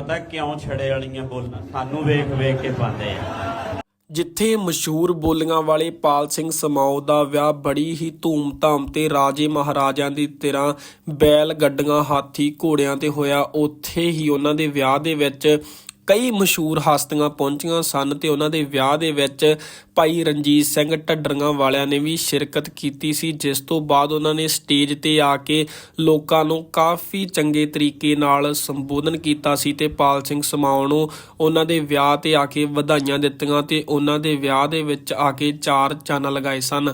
ਪਤਾ ਕਿਉਂ ਛੜੇ ਵਾਲੀਆਂ ਬੋਲਾਂ ਸਾਨੂੰ ਵੇਖ ਵੇਖ ਕੇ ਪਾਉਂਦੇ ਆ। ਜਿੱਥੇ ਮਸ਼ਹੂਰ ਬੋਲੀਆਂ ਵਾਲੇ ਪਾਲ ਸਿੰਘ ਸਮਾਉ ਦਾ ਵਿਆਹ ਬੜੀ ਹੀ ਧੂਮ-ਧਾਮ ਤੇ ਰਾਜੇ ਮਹਾਰਾਜਿਆਂ ਦੀ ਤਰ੍ਹਾਂ ਬੈਲ ਗੱਡੀਆਂ, ਹਾਥੀ ਘੋੜਿਆਂ ਤੇ ਹੋਇਆ, ਉੱਥੇ ਹੀ ਉਹਨਾਂ ਦੇ ਵਿਆਹ ਦੇ ਵਿੱਚ ਕਈ ਮਸ਼ਹੂਰ ਹਸਤੀਆਂ ਪਹੁੰਚੀਆਂ ਸਨ ਤੇ ਉਹਨਾਂ ਦੇ ਵਿਆਹ ਦੇ ਵਿੱਚ ਭਾਈ ਰਣਜੀਤ ਸਿੰਘ ਢੱਡਰੀਆਂ ਵਾਲਿਆਂ ਨੇ ਵੀ ਸ਼ਿਰਕਤ ਕੀਤੀ ਸੀ, ਜਿਸ ਤੋਂ ਬਾਅਦ ਉਹਨਾਂ ਨੇ ਸਟੇਜ ਤੇ ਆ ਕੇ ਲੋਕਾਂ ਨੂੰ ਕਾਫੀ ਚੰਗੇ ਤਰੀਕੇ ਨਾਲ ਸੰਬੋਧਨ ਕੀਤਾ ਸੀ ਤੇ ਪਾਲ ਸਿੰਘ ਸਮਾਉ ਨੂੰ ਉਹਨਾਂ ਦੇ ਵਿਆਹ ਤੇ ਆ ਕੇ ਵਧਾਈਆਂ ਦਿੱਤੀਆਂ ਤੇ ਉਹਨਾਂ ਦੇ ਵਿਆਹ ਦੇ ਵਿੱਚ ਆ ਕੇ ਚਾਰ ਚੰਨ ਲਗਾਏ ਸਨ।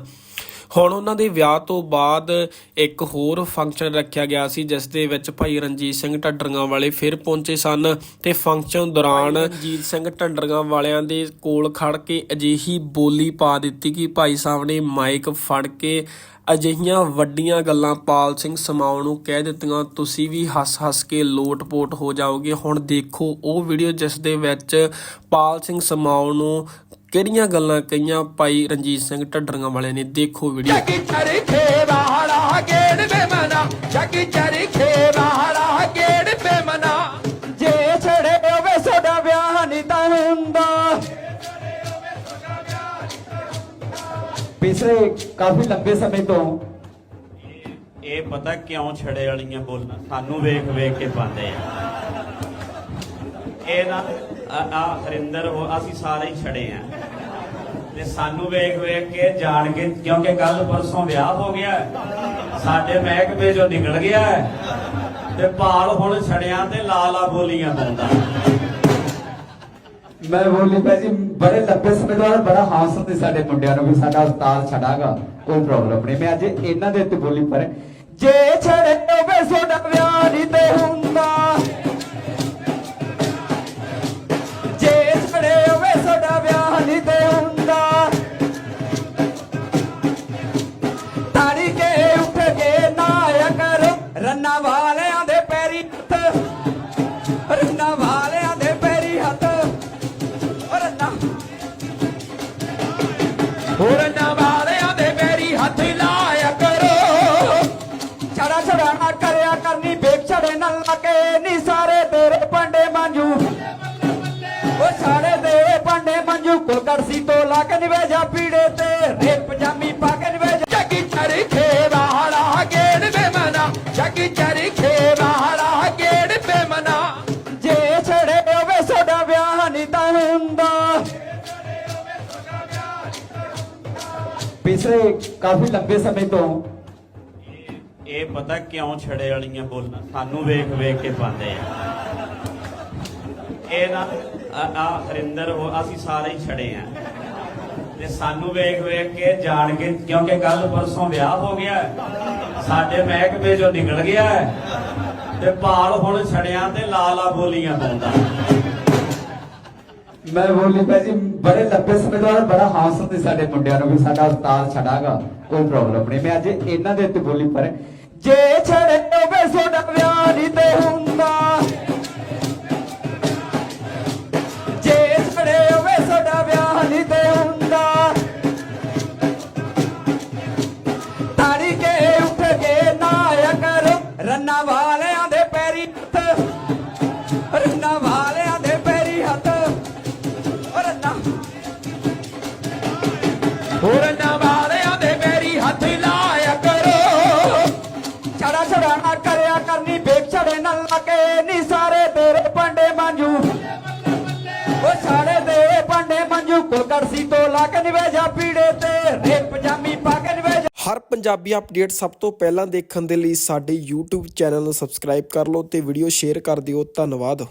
ਹੁਣ ਉਹਨਾਂ ਦੇ ਵਿਆਹ ਤੋਂ ਬਾਅਦ ਇੱਕ ਹੋਰ ਫੰਕਸ਼ਨ ਰੱਖਿਆ ਗਿਆ ਸੀ ਜਿਸ ਦੇ ਵਿੱਚ ਭਾਈ ਰਣਜੀਤ ਸਿੰਘ ਢੱਡਰੀਆਂ ਵਾਲੇ ਫਿਰ ਪਹੁੰਚੇ ਸਨ ਤੇ ਫੰਕਸ਼ਨ ਦੌਰਾਨ ਰਣਜੀਤ ਸਿੰਘ ਢੱਡਰੀਆਂ ਵਾਲਿਆਂ ਦੇ ਕੋਲ ਖੜ ਕੇ ਅਜਿਹੀ ਬੋਲੀ ਪਾ ਦਿੱਤੀ ਕਿ ਭਾਈ ਸਾਹਿਬ ਨੇ ਮਾਈਕ ਫੜ ਕੇ ਅਜਿਹੀਆਂ ਵੱਡੀਆਂ ਗੱਲਾਂ ਪਾਲ ਸਿੰਘ ਸਮਾਉ ਨੂੰ ਕਹਿ ਦਿੱਤੀਆਂ ਤੁਸੀਂ ਵੀ ਹੱਸ-ਹੱਸ ਕੇ ਲੋਟ-ਪੋਟ ਹੋ ਜਾਓਗੇ। ਹੁਣ ਦੇਖੋ ਉਹ ਵੀਡੀਓ ਜਿਸ ਦੇ ਵਿੱਚ ਪਾਲ ਸਿੰਘ ਸਮਾਉ ਨੂੰ ਕਿਹੜੀਆਂ ਗੱਲਾਂ ਕਹੀਆਂ ਭਾਈ ਰਣਜੀਤ ਸਿੰਘ ਢੱਡਰੀਆਂ ਵਾਲਿਆਂ ਨੇ? ਦੇਖੋ ਵੀਡੀਓ ਜਗੀ ਚਰਖੇ ਵਾਲਾ ਗੇੜ ਦੇ ਮਨਾ। ਜਗੀ ਚਰਖੇ ਵਾਲਾ ਗੇੜ ਦੇ ਮਨਾ। ਜੇ ਛੜੇ ਹੋਵੇ ਸੋਡਾ ਵਿਆਹ ਨਹੀਂ ਤਾਂ ਹੁੰਦਾ। ਪਿਛਲੇ ਕਾਫੀ ਲੰਬੇ ਸਮੇਂ ਤੋਂ ਇਹ ਪਤਾ ਕਿਉਂ ਛੜੇ ਵਾਲੀਆਂ ਬੋਲਾਂ ਸਾਨੂੰ ਵੇਖ ਵੇਖ ਕੇ ਪਾਉਂਦੇ ਆ। ਇਹ ਨਾ ਆ ਆ ਹਰਿੰਦਰ ਉਹ ਅਸੀਂ ਸਾਰੇ ਹੀ ਛੜੇ ਆ। ਤੇ ਸਾਨੂੰ ਵੇਖ ਵੇਖ ਕੇ ਜਾਣ ਕੇ, ਕਿਉਂਕਿ ਕੱਲ ਪਰਸੋਂ ਵਿਆਹ ਹੋ ਗਿਆ ਸਾਡੇ ਮਹਿਕਮੇ ਚੋਂ ਨਿਕਲ ਗਿਆ ਤੇ ਪਾਲ ਹੁਣ ਛੜਿਆਂ ਤੇ ਲਾ ਬੋਲੀਆਂ ਪਾਉਂਦਾ ਮੈਂ ਬੋਲੀ ਪੈ ਜੀ, ਬੜੇ ਲੰਬੇ ਸਮੇਂ ਤੋਂ ਬੜਾ ਹਾਸਲ ਤੇ ਸਾਡੇ ਮੁੰਡਿਆਂ ਨੂੰ ਵੀ ਸਾਡਾ ਉਸਤਾਦ ਛੜਾਗਾ ਕੋਈ ਪ੍ਰੋਬਲਮ ਨਹੀਂ। ਮੈਂ ਅੱਜ ਇਹਨਾਂ ਦੇ ਉੱਤੇ ਬੋਲੀ ਪਰ, ਜੇ ਛੜੇ ਹੋਵੇ ਸੋਡਾ ਵਿਆਹ ਨਹੀਂ ਤੇ ਹੁੰਦਾ। ਕਰਨੀ ਨਾ ਲੱਗੇ ਨੀ ਸਾਰੇ ਤੇਰੇ ਪੰਡੇ ਮੰਜੂ। ਓ ਸਾਰੇ ਦੇ ਪੰਡੇ ਮੰਜੂ ਕੋਲ ਤੋਂ ਲਾ ਕੇ ਨਿਵੇਜਾ ਪੀੜੇ ਤੇ ਰੇਪ ਪਜਾਮੀ ਪਾ ਕੇ ਨਿਵੇਜਾ ਜੱਗੀ ਚਰਖੇ ਵਾਲਾ ਗੇੜ ਦੇ ਜੱਗੀ ਚਰਖੇ ਵਾਲਾ ਗੇੜ ਦੇ ਜੇ ਛੜੇ ਹੋਵੇ ਸੋਡਾ ਵਿਆਹ ਨਹੀਂ ਤਾਂ ਹੁੰਦਾ। ਪਿਛਲੇ ਕਾਫੀ ਲੰਬੇ ਸਮੇਂ ਤੋਂ ਇਹ ਪਤਾ ਕਿਉਂ ਛੜੇ ਵਾਲੀਆਂ ਬੋਲਾਂ? ਸਾਨੂੰ ਵੇਖ ਵੇਖ ਕੇ ਪਾਉਂਦੇ ਆ। ਇਹ ਨਾ, ਆ ਹਰਿੰਦਰ, ਉਹ ਅਸੀਂ ਸਾਰੇ ਹੀ ਛੜੇ ਆ। ਤੇ ਸਾਨੂੰ ਵੇਖ ਵੇਖ ਕੇ ਜਾਣ ਕੇ, ਕਿਉਂਕਿ ਕੱਲ ਪਰਸੋਂ ਵਿਆਹ ਹੋ ਗਿਆ ਸਾਡੇ ਮਹਿਕਮੇ ਚੋਂ ਨਿਕਲ ਗਿਆ ਤੇ ਪਾਲ ਹੁਣ ਛੜਿਆਂ ਤੇ ਲਾਲਾ ਬੋਲੀਆਂ ਪਾਉਂਦਾ। ਮੈਂ ਬੋਲੀ ਪੈ ਜੀ, ਬੜੇ ਲੰਬੇ ਸਮੇਂ ਤੋਂ ਬੜਾ ਹਾਸਲ ਤੇ ਸਾਡੇ ਮੁੰਡਿਆਂ ਨੂੰ ਵੀ ਸਾਡਾ ਉਸਤਾਦ ਛੜਾਗਾ, ਕੋਈ ਪ੍ਰੋਬਲਮ ਨਹੀਂ। ਮੈਂ ਅੱਜ ਇਹਨਾਂ ਦੇ ਉੱਤੇ ਬੋਲੀ ਪਰ ਜੇ ਛੜੇ ਹੋਵੇ ਸੋਡਾ ਵਿਆਹ ਨਹੀਂ ਤੇ ਹੁੰਦਾ। ਜੇ ਛੜੇ ਹੋਵੇ ਸੋਡਾ ਵਿਆਹ ਨਹੀਂ ਤੇ ਹੁੰਦਾ। ਤਾੜੀ ਕੇ ਉੱਠ ਕੇ ਨਾਇਆ ਕਰ, ਰੰਨਾ ਵਾਲਿਆਂ ਦੇ ਪੈਰੀ ਹੱਥ, ਰੰਨਾ ਕੋਲ ਤੋਂ ਲਾ ਕੇ ਨਿਵੇਜਾ ਪੀੜੇ ਤੇ ਰੇਪ ਪਜਾਮੀ ਪਾ ਕੇ ਨਿਵੇਜਾ ਹਰ ਪੰਜਾਬੀ ਅਪਡੇਟ ਸਭ ਤੋਂ ਪਹਿਲਾਂ ਦੇਖਣ ਦੇ ਲਈ ਸਾਡੇ YouTube ਚੈਨਲ ਨੂੰ ਸਬਸਕ੍ਰਾਈਬ ਕਰ ਲਓ ਤੇ ਵੀਡੀਓ ਸ਼ੇਅਰ ਕਰ ਦਿਓ। ਧੰਨਵਾਦ।